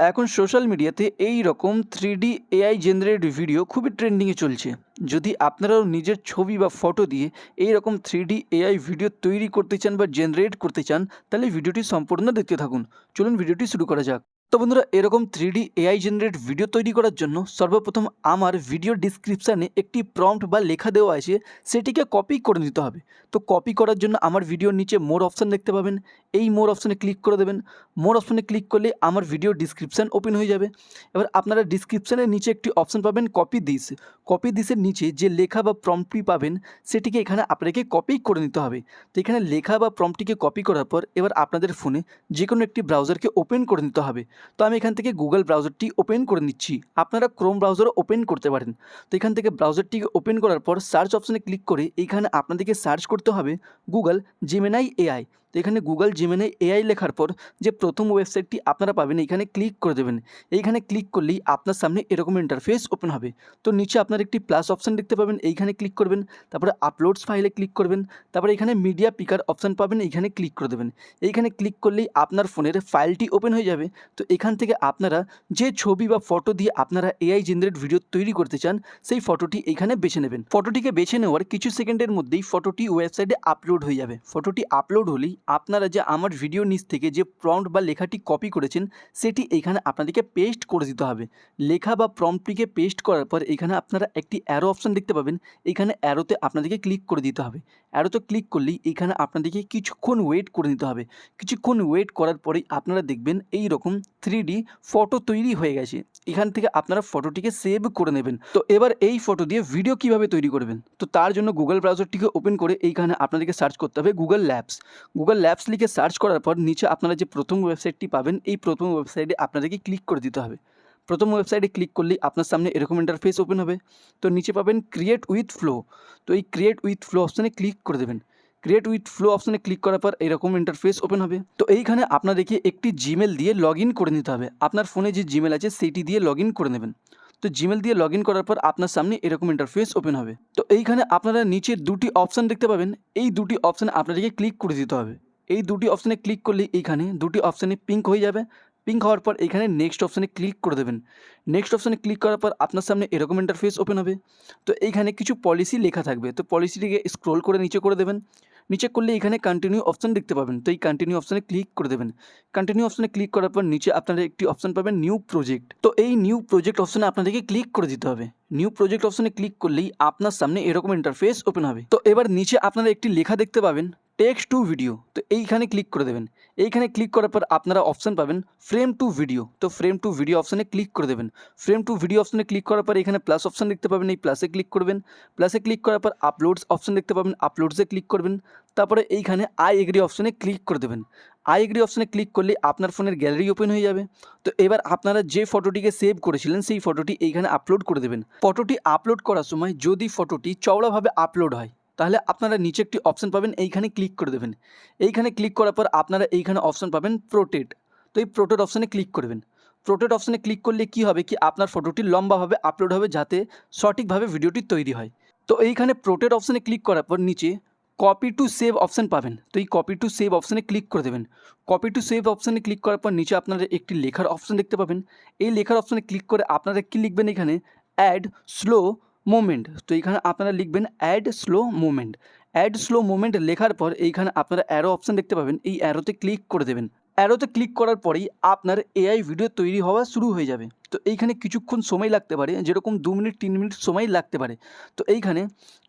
এখন সোশ্যাল মিডিয়াতে এই রকম three D AI generate video খুবই ট্রেন্ডিংয়ে চলছে। যদি আপনারাও নিজের ছবি বা ফটো দিয়ে এই রকম থ্রি ডি এআই ভিডিও তৈরি করতে চান বা জেনারেট করতে চান, তাহলে ভিডিওটি সম্পূর্ণ দেখতে থাকুন। চলুন ভিডিওটি শুরু করা যাক। তো বন্ধুরা, এরকম থ্রি এআই জেনারেট ভিডিও তৈরি করার জন্য সর্বপ্রথম আমার ভিডিও ডিসক্রিপশানে একটি প্রম্পট বা লেখা দেওয়া আছে, সেটিকে কপি করে নিতে হবে। তো কপি করার জন্য আমার ভিডিওর নিচে মোর অপশান দেখতে পাবেন। এই মোর অপশানে ক্লিক করে দেবেন। মোর অপশানে ক্লিক করলে আমার ভিডিও ডিসক্রিপশান ওপেন হয়ে যাবে। এবার আপনারা ডিসক্রিপশানের নিচে একটি অপশান পাবেন কপি দিস কপি দিসের নিচে যে লেখা বা প্রম্পটটি পাবেন, সেটিকে এখানে আপনাকে কপি করে নিতে হবে। তো এখানে লেখা বা প্রম্পটটিকে কপি করার পর এবার আপনাদের ফোনে যে কোনো একটি ব্রাউজারকে ওপেন করে নিতে হবে। তো আমি এখান থেকে গুগল ব্রাউজারটি ওপেন করে নিচ্ছি। আপনারা ক্রোম ব্রাউজারও ওপেন করতে পারেন। তো এখান থেকে ব্রাউজারটিকে ওপেন করার পর সার্চ অপশানে ক্লিক করে এইখানে আপনাদেরকে সার্চ করতে হবে গুগল জিমেনাই এআই তো এখানে গুগল জিমেনে এআই লেখার পর যে প্রথম ওয়েবসাইটটি আপনারা পাবেন এইখানে ক্লিক করে দেবেন। এইখানে ক্লিক করলেই আপনার সামনে এরকম ইন্টারফেস ওপেন হবে। তো নিচে আপনার একটি প্লাস অপশান দেখতে পাবেন, এইখানে ক্লিক করবেন, তারপরে আপলোডস ফাইলে ক্লিক করবেন, তারপরে এখানে মিডিয়া পিকার অপশান পাবেন, এইখানে ক্লিক করে দেবেন। এইখানে ক্লিক করলেই আপনার ফোনের ফাইলটি ওপেন হয়ে যাবে। তো এখান থেকে আপনারা যে ছবি বা ফটো দিয়ে আপনারা এআই জেনারেট ভিডিও তৈরি করতে চান, সেই ফটোটি এইখানে বেছে নেবেন। ফটোটিকে বেছে নেওয়ার কিছু সেকেন্ডের মধ্যেই ফটোটি ওয়েবসাইটে আপলোড হয়ে যাবে। ফটোটি আপলোড হলেই আপনারা যে আমার ভিডিও নিচ থেকে যে প্রম্পট বা লেখাটি কপি করেছেন, সেটি এইখানে আপনাদেরকে পেস্ট করে দিতে হবে। লেখা বা প্রম্পটটিকে পেস্ট করার পর এখানে আপনারা একটি অ্যারো অপশান দেখতে পাবেন। এখানে অ্যারোতে আপনাদেরকে ক্লিক করে দিতে হবে। অ্যারোতে ক্লিক করলেই এখানে আপনাদেরকে কিছুক্ষণ ওয়েট করে নিতে হবে। কিছুক্ষণ ওয়েট করার পরেই আপনারা দেখবেন এই রকম থ্রি ফটো তৈরি হয়ে গেছে। এখান থেকে আপনারা ফটোটিকে সেভ করে নেবেন। তো এবার এই ফটো দিয়ে ভিডিও কীভাবে তৈরি করবেন? তো তার জন্য গুগল ব্রাউজারটিকে ওপেন করে এইখানে আপনাদেরকে সার্চ করতে হবে গুগল ল্যাবস গুগল ল্যাবস লিখে সার্চ করার পর নিচে আপনারা যে প্রথম ওয়েবসাইটটি পাবেন, এই প্রথম ওয়েবসাইটে আপনাদেরকে ক্লিক করে দিতে হবে। প্রথম ওয়েবসাইটে ক্লিক করলেই আপনার সামনে এরকম ইন্টারফেস ওপেন হবে। তো নিচে পাবেন ক্রিয়েট উইথ ফ্লো তো এই ক্রিয়েট উইথ ফ্লো অপশানে ক্লিক করে দেবেন। ক্রিয়েট উইথ ফ্লো অপশানে ক্লিক করার পর এরকম ইন্টারফেস ওপেন হবে। তো এইখানে আপনাদেরকে একটি জিমেল দিয়ে লগ করে নিতে হবে। আপনার ফোনে যে জিমেল আছে, সেটি দিয়ে লগ করে নেবেন। তো জিমেল দিয়ে লগ করার পর আপনার সামনে এরকম ইন্টারফেস ওপেন হবে। তো এইখানে আপনারা নিচে দুটি অপশান দেখতে পাবেন। এই দুটি অপশানে আপনাদেরকে ক্লিক করে দিতে হবে। এই দুটি অপশানে ক্লিক করলে এইখানে দুটি অপশানে পিঙ্ক হয়ে যাবে। পিঙ্ক হওয়ার পর এখানে নেক্সট অপশানে ক্লিক করে দেবেন। নেক্সট অপশানে ক্লিক করার পর আপনার সামনে এরকম ইন্টারফেস ওপেন হবে। তো এইখানে কিছু পলিসি লেখা থাকবে। তো পলিসিটিকে স্ক্রোল করে নিচে করে দেবেন। নিচে করলে এখানে কন্টিনিউ অপশন দেখতে পাবেন। তো এই কন্টিনিউ অপশানে ক্লিক করে দেবেন। কন্টিনিউ অপশানে ক্লিক করার পর নিচে আপনারা একটি অপশান পাবেন নিউ প্রজেক্ট তো এই নিউ প্রজেক্ট অপশানে আপনাদেরকে ক্লিক করে দিতে হবে। নিউ প্রজেক্ট অপশানে ক্লিক করলেই আপনার সামনে এরকম ইন্টারফেস ওপেন হবে। তো এবার নিচে আপনারা একটি লেখা দেখতে পাবেন। টেক্সট টু ভিডিও, তো এইখানে ক্লিক করে দেবেন। এইখানে ক্লিক করার পর আপনারা অপশান পাবেন ফ্রেম টু ভিডিও, তো ফ্রেম টু ভিডিও অপশানে ক্লিক করে দেবেন। ফ্রেম টু ভিডিও অপশানে ক্লিক করার পর এখানে প্লাস অপশান দেখতে পাবেন, এই প্লাসে ক্লিক করবেন। প্লাসে ক্লিক করার পর আপলোডস অপশান দেখতে পাবেন আপলোডসে ক্লিক করবেন। তারপরে এইখানে আই এগ্রি অপশানে ক্লিক করে দেবেন। আই এগ্রি অপশানে ক্লিক করলে আপনার ফোনের গ্যালারি ওপেন হয়ে যাবে। তো এবার আপনারা যে ফটোটিকে সেভ করেছিলেন, সেই ফটোটি এইখানে আপলোড করে দেবেন। ফটোটি আপলোড করার সময় যদি ফটোটি চওড়াভাবে আপলোড হয় তাহলে আপনারা নিচে একটি অপশান পাবেন, এইখানে ক্লিক করে দেবেন। এইখানে ক্লিক করার পর আপনারা এইখানে অপশান পাবেন প্রোটেট তো এই প্রোটেট অপশানে ক্লিক করবেন প্রোটেট অপশানে ক্লিক করলে কি হবে? কি আপনার ফটোটি লম্বাভাবে আপলোড হবে যাতে সঠিকভাবে ভিডিওটি তৈরি হয়। তো এইখানে প্রোটেট অপশানে ক্লিক করার পর নিচে কপি টু সেভ অপশান পাবেন। তো এই কপি টু সেভ অপশানে ক্লিক করে দেবেন। কপি টু সেভ অপশানে ক্লিক করার পর নিচে আপনারা একটি লেখার অপশান দেখতে পাবেন। এই লেখার অপশানে ক্লিক করে আপনারা কি লিখবেন এখানে? অ্যাড স্লো মুভমেন্ট তো এইখানে আপনারা লিখবেন add slow movement add slow movement লেখার পর এইখানে আপনারা অ্যারো অপশান দেখতে পাবেন। এই অ্যারোতে ক্লিক করে দেবেন। অ্যারোতে ক্লিক করার পরেই আপনার এআই ভিডিও তৈরি হওয়া শুরু হয়ে যাবে। তো এইখানে কিছুক্ষণ সময় লাগতে পারে, যেরকম দু মিনিট, তিন মিনিট সময় লাগতে পারে। তো এইখানে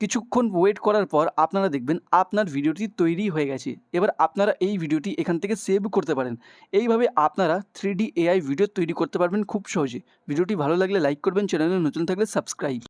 কিছুক্ষণ ওয়েট করার পর আপনারা দেখবেন আপনার ভিডিওটি তৈরি হয়ে গেছে। এবার আপনারা এই ভিডিওটি এখান থেকে সেভ করতে পারেন। এইভাবে আপনারা থ্রি এআই ভিডিও তৈরি করতে পারবেন খুব সহজে। ভিডিওটি ভালো লাগলে লাইক করবেন, চ্যানেলে নতুন থাকলে সাবস্ক্রাইব